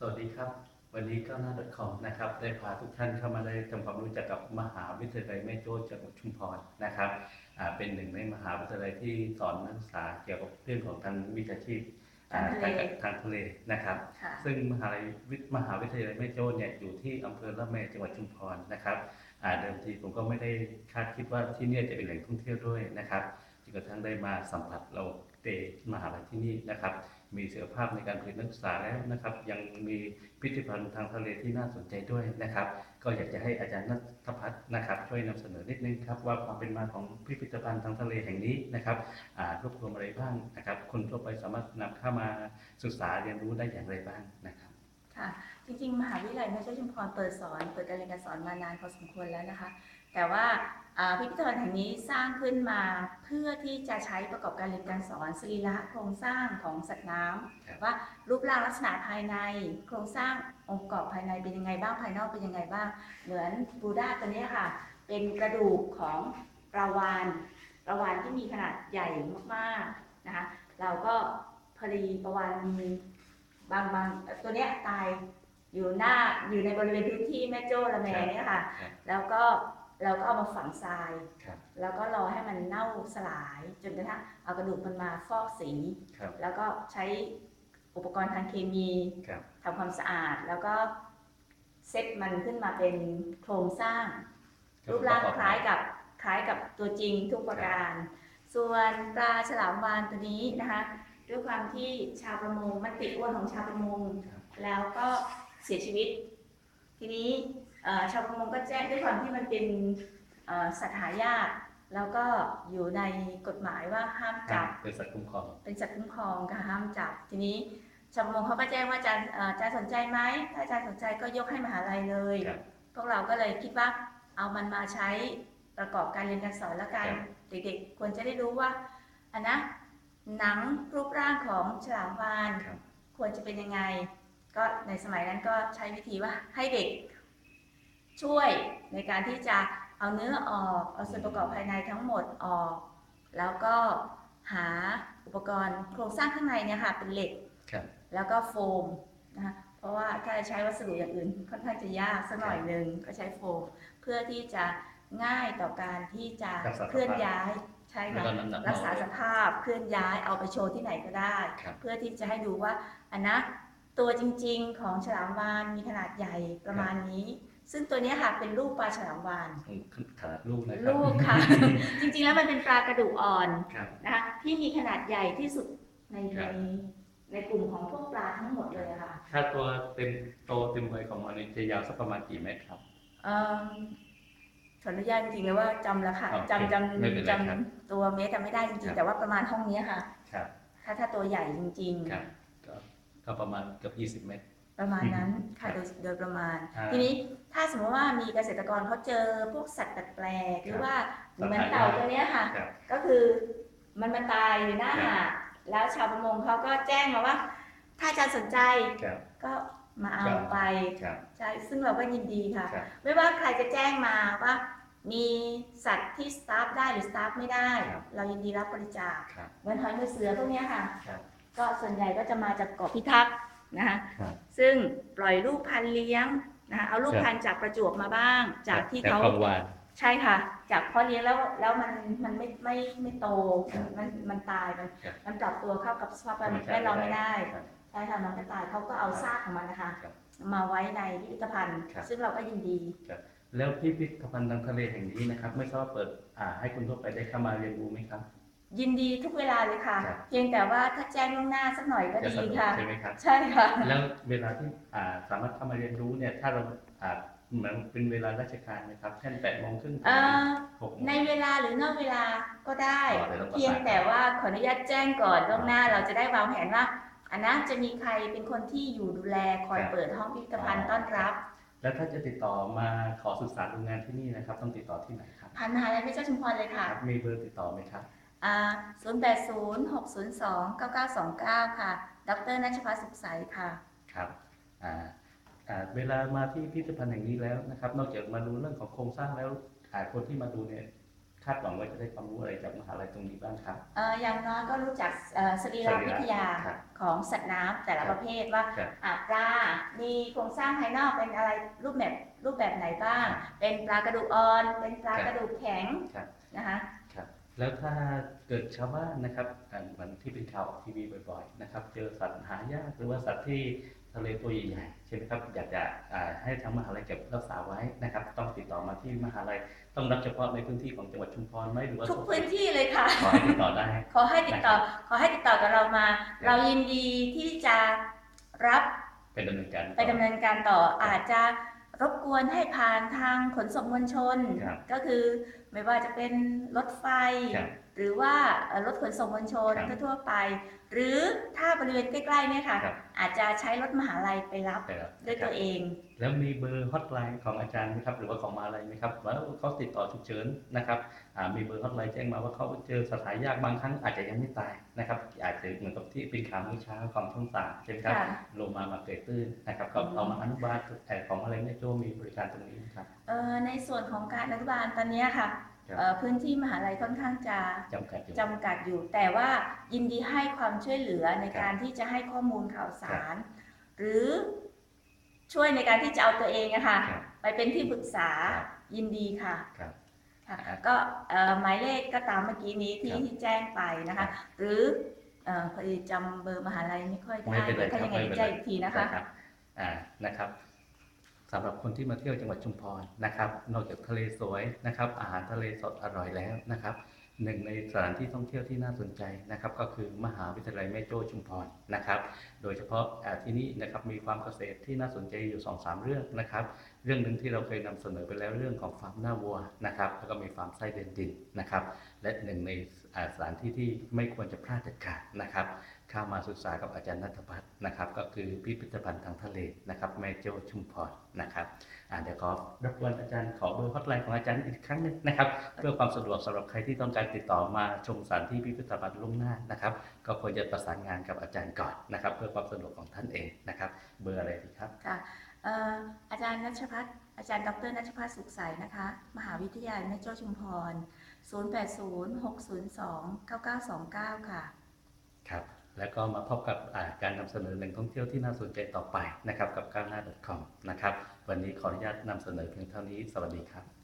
สวัสดีครับ วันนี้ก้าวหน้า .com นะครับได้พาทุกท่านเข้ามาได้ทำความรู้จักกับมหาวิทยาลัยแม่โจ้จังหวัดชุมพรนะครับอ่าเป็นหนึ่งในมหาวิทยาลัยที่สอนนักศึกษาเกี่ยวกับเรื่องของทางวิชาชีพอ่ทางทะเลทางทะเลนะครับค่ะซึ่งมหาลัยวิทย์มหาวิทยาลัยแม่โจ้เนี่ยอยู่ที่อำเภอละแมจังหวัดชุมพรนะครับอ่าเดิมทีผมก็ไม่ได้คาดคิดว่าที่เนี่ยจะเป็นแหล่งท่องเที่ยวด้วยนะครับจนกระทั่งได้มาสัมผัสเราเตมหาลัยที่นี่นะครับ มีเสือภาพในการผลิตนักศึกษาแล้วนะครับ ยังมีพิพิธภัณฑ์ทางทะเลที่น่าสนใจด้วยนะครับ ก็อยากจะให้อาจารย์นัทพัฒน์นะครับ ช่วยนำเสนอนิดนึงครับว่าความเป็นมาของพิพิธภัณฑ์ทางทะเลแห่งนี้นะครับรวบรวมอะไรบ้างนะครับ คนทั่วไปสามารถนำเข้ามาศึกษาเรียนรู้ได้อย่างไรบ้างนะครับ ค่ะ จริงๆ มหาวิทยาลัยแม่เจ้าชุมพรเปิดสอน เปิดการเรียนการสอนมานานพอสมควรแล้วนะคะ แต่ว่าอ่าพิพิธภัณฑ์แห่งนี้สร้างขึ้นมาเพื่อที่จะใช้ประกอบการเรียนการสอนสรีระโครงสร้างของสัตว์น้ครับำว่ารูปร่างลักษณะภายใน โครงสร้างองค์ประกอบภายในเป็นยังไงบ้างภายนอกเป็นยังไงบ้าง เหมือนบูดาตัวเนี้ยค่ะ เป็นกระดูกของปลาวานปลาวานที่มีขนาดใหญ่มากๆนะคะ เราก็พอดีปลาวานมี บางบางตัวเนี้ยตายอยู่หน้าอยู่ในบริเวณพื้นที่แม่โจ้ละแมเนี่ยค่ะ ครับแล้วก็เราก็เอามาฝังทราย ครับแล้วก็รอให้มันเน่าสลายจนกระทั่งเอากระดูกมันมาฟอกสี ครับแล้วก็ใช้อุปกรณ์ทางเคมีครับทำความสะอาด แล้วก็เซตมันขึ้นมาเป็นโครงสร้าง รูปร่างคล้ายกับคล้ายกับตัวจริงทุกประการ ส่วนปลาฉลามวานตัวนี้นะคะ ด้วยความที่ชาวประมงมันติดอ้วนของชาวประมงครับแล้วก็เสียชีวิต ทีนี้เอ่อชาวประมงก็แจ้งด้วยความที่มันเป็นเอ่อสัตว์หายาก แล้วก็อยู่ในกฎหมายว่าห้ามจับ เป็นสัตว์คุ้มครอง เป็นสัตว์คุ้มครองค่ะห้ามจับ ทีนี้ชาวประมงเขาก็แจ้งว่าอาจารย์เอ่ออาจารย์สนใจไหมถ้าอาจารย์สนใจก็ยกให้มหาลัยเลยครับพวกเราก็เลยคิดว่าเอามันมาใช้ประกอบการเรียนการสอนแล้วกันครับเด็กๆควรจะได้รู้ว่าอันนะ หนังรูปร่างของฉลามวานครับ ควรจะเป็นยังไง ก็ในสมัยนั้นก็ใช้วิธีว่าให้เด็กช่วยในการที่จะเอาเนื้อออกเอาส่วนประกอบภายในทั้งหมดออก แล้วก็หาอุปกรณ์โครงสร้างข้างในเนี่ยค่ะเป็นเหล็กครับแล้วก็โฟมนะคะเพราะว่าถ้าจะใช้วัสดุอย่างอื่นค่อนข้างจะยากสักหน่อยหนึ่งก็ใช้โฟม เพื่อที่จะ ง่ายต่อการที่จะรักษาสภาพเคลื่อนย้ายใช่แล้วค่ะก็น้ำหนักรักษาเบสภาพเคลื่อนย้ายเอาไปโชว์ที่ไหนก็ได้ครับเพื่อที่จะให้ดูว่าอันนะตัวจริงๆของฉลามวานมีขนาดใหญ่ประมาณนี้ ซึ่งตัวเนี้ยค่ะเป็นลูกปลาฉลามวานขนาดลูกนะครับลูกค่ะ จริงๆแล้วมันเป็นปลากระดูกอ่อนครับนะคะที่มีขนาดใหญ่ที่สุดในครัในบในกลุ่มของพวกปลาทั้งหมดเลยอะค่ะ ถ้าตัวเต็มโตเต็มวัยของมันเนี่ยจะยาวสักประมาณกี่เมตรครับเอิ่ม ขออนุญาตจริงๆเลยว่าจำแล้วค่ะโอเคจำจไม่เป็นำไรจครับำตัวเมตรจำไม่ได้จครัริงบๆแต่ว่าประมาณห้องเนี้ยค่ะ ครับถ้าถ้าตัวใหญ่จริง ครับก็ก็ประมาณเกือบ20 เมตร ๆ ประมาณนั้นค่ะคโดรับยโดยประมาณ อ่าทีนี้ถ้าสมมติว่ามีเกษตรกรเขาเจอพวกสัตว์แปลกๆหรือว่าสัตว์เหมือนหายากเต่าตัวเนี้ยค่ะ ครับ ก็คือมันมาตายอยู่หน้าครับหาดแล้วชาวประมงเขาก็แจ้งมาว่า ถ้าอาจารย์สนใจครับก็มาเอาครับไป ครับ ใช่ซึ่งเราก็ยินดีค่ะ ครับ ไม่ว่าใครจะแจ้งมาว่า มีสัตว์ที่สตาฟได้หรือสตาฟไม่ได้ ครับ เรายินดีรับบริจาคครับ เหมือนหอยมือเสือพวกเนี้ยค่ะ ครับก็ส่วนใหญ่ก็จะมาจากเกาะพิทักษ์นะคะครับซึ่งปล่อยลูกพันธุ์เลี้ยงนะคะเอาลูกครับ พันธุ์จากประจวบมาบ้าง จากที่แถวเขา คลองวาน ใช่ค่ะ จากพ่อเลี้ยงแล้วแล้วมันมันไม่ไม่ไม่โตครับมันมันตายมันครับมันปรับตัวเข้ากับสภาพธรรมชาติแวดล้อมไม่ได้ครับใช่ค่ะมันก็ตายเขาก็เอาซากของมันนะคะ ครับ มาไว้ในพิพิธภัณฑ์ ครับ ซึ่งเราก็ยินดี แล้วพิพิธภัณฑ์ทางทะเลแห่งนี้นะครับ ไม่ทราบว่าเปิดอ่าให้คนทั่วไปได้เข้ามาเรียนรู้ไหมครับ ยินดีทุกเวลาเลยค่ะ ครับ เพียงแต่ว่าถ้าแจ้งล่วงหน้าสักหน่อยก็จะดีสะดวกค่ะ ใช่ไหมครับ ใช่ค่ะ แล้วเวลาที่อ่าสามารถเข้ามาเรียนรู้เนี่ย ถ้าเราอ่าเหมือนเป็นเวลาราชการนะครับเช่นแปดโมงครึ่งถึงเอ่อหกโมง ในเวลาหรือนอกเวลาก็ได้ อ๋อเดี๋ยวต้องประสาน เพียงแต่ว่าขออนุญาตแจ้งก่อนล่วงหน้าอ๋อเราจะได้วางแผนว่า อันนะจะมีใครเป็นคนที่อยู่ดูแลคอยครับเปิดห้องพิพิธภัณฑ์อ๋อต้อนรับ แล้วถ้าจะติดต่อมาขอศึกษาดูงานที่นี่นะครับ ต้องติดต่อที่ไหนครับพันมหาลัยพระเจ้าชุมพรเลยค่ะครับมีเบอร์ติดต่อไหมครับอ่า080 602 9929ค่ะ ดรนัชพัฒน์สุขใสค่ะ ครับอ่าอ่าเวลามาที่พิพิธภัณฑ์แห่งนี้แล้วนะครับ นอกจากมาดูเรื่องของโครงสร้างแล้วอ่าคนที่มาดูเนี่ย คาดหวังว่าจะได้ความรู้อะไรจากมหาลัยตรงนี้บ้างครับ เอ่ออย่างน้อยก็รู้จักเอ่อสรีรวิทยาครับของสัตว์น้ำแต่ละครับประเภทว่าครับอะปลา มีโครงสร้างภายนอกเป็นอะไรรูปแบบรูปแบบไหนบ้าง เป็นปลากระดูกอ่อน เป็นปลากระดูกแข็งครับ นะคะครับแล้วถ้าเกิดชาวบ้านนะครับอ่าเหมือนที่เป็นข่าวออกทีวีบ่อยๆนะครับ เจอสัตว์หายากหรือว่าสัตว์ที่ ทะเลตัวใหญ่ๆใช่ไหมครับอยากจะอ่าให้ทางมหาลัยเก็บรักษาไว้นะครับ ต้องติดต่อมาที่มหาลัยต้องรับเฉพาะในพื้นที่ของจังหวัดชุมพรไหมหรือว่าทุกพื้นที่เลยค่ะ ขอให้ติดต่อได้ ขอให้ติดต่อ ขอให้ติดต่อกับเรามาครับเรายินดีที่จะรับเป็นดำเนินการต่อไปดำเนินการต่ออาจจะรบกวนให้ผ่านทางขนส่งมวลชนครับก็คือไม่ว่าจะเป็นรถไฟครับ หรือว่าเอ่อรถขนส่งมวลชนครับทั่วๆไป หรือถ้าบริเวณใกล้ๆเนี่ยค่ะ ครับ อาจจะใช้รถมหาลัยไปรับแต่ละด้วยตัวเอง แล้วมีเบอร์ฮอตไลน์ของอาจารย์ไหมครับหรือว่าของมหาลัยไหมครับว่าเขาติดต่อฉุกเฉินนะครับอ่ามีเบอร์ฮอตไลน์แจ้งมาว่าเขาเจอสัตว์หายากบางครั้งอาจจะยังไม่ตายนะครับอาจจะเหมือนกับที่เป็นข่าวเมื่อเช้าของช่องสามใช่ไหมครับค่ะ โลมามาเกยตื้นนะครับก็อืมเอามาอนุบาลแต่ของอะไรแม่โจ้มีบริการตรงนี้ครับ เอ่อในส่วนของการอนุบาลตอนเนี้ยค่ะครับเอ่อ พื้นที่มหาลัยค่อนข้างจะจำกัดอยู่จำกัดอยู่ แต่ว่ายินดีให้ความช่วยเหลือในครับการที่จะให้ข้อมูลข่าวสาร หรือช่วยในการที่จะเอาตัวเองอะค่ะครับไปเป็นที่ปรึกษาครับยินดีค่ะครับค่ะก็เอ่อหมายเลขก็ตามเมื่อกี้นี้ที่ครับที่แจ้งไปนะคะ หรือเอ่อพอดีจำเบอร์มหาลัยไม่ค่อยได้ไม่เป็นไรถ้ายังไงครับไม่เป็นไรแจ้งอีกทีนะคะนะครับ อ่านะครับสำหรับคนที่มาเที่ยวจังหวัดชุมพรนะครับ นอกจากทะเลสวยนะครับ อาหารทะเลสดอร่อยแล้วนะครับหนึ่งในสถานที่ท่องเที่ยวที่น่าสนใจนะครับ ก็คือมหาวิทยาลัยแม่โจ้ชุมพรนะครับ โดยเฉพาะาที่นี่นะครับมีความเกษตรที่น่าสนใจอยู่2อสามเรื่องนะครับ เรื่องหนึ่งที่เราเคยนำเสนอไปแล้วเรื่องของฟาร์มหน้าวัวนะครับแล้วก็มีฟาร์มไส้เดือนดินนะครับและหนึ่งในสถานที่ที่ไม่ควรจะพลาดเด็ดขาดนะครับเข้ามาศึกษากับอาจารย์นัทพัฒน์นะครับ ก็คือพิพิธภัณฑ์ทางทะเลนะครับแม่โจ้ชุมพรนะครับเดี๋ยวขอรบกวนอาจารย์ขอเบอร์ฮอตไลน์ของอาจารย์อีกครั้งหนึงนะครับ เพื่อความสะดวกสำหรับใครที่ต้องการติดต่อมาชมสถานที่พิพิธภัณฑ์ล่วงหน้านะครับ ก็ควรจะประสานงานกับอาจารย์ก่อนนะครับ เพื่อความสะดวกของท่านเองนะครับ เบอร์อะไรดีครับค่ะอาจารย์นัชพัฒน์อาจารย์ดรนัชพัฒน์สุขใสนะคะ มหาวิทยาลัยแม่โจ้ชุมพร 0806029929 ค่ะ ครับ แล้วก็มาพบกับการนำเสนอแหล่งท่องเที่ยวที่น่าสนใจต่อไปนะครับกับก้าวหน้า .com นะครับ วันนี้ขออนุญาตนำเสนอเพียงเท่านี้ สวัสดีครับ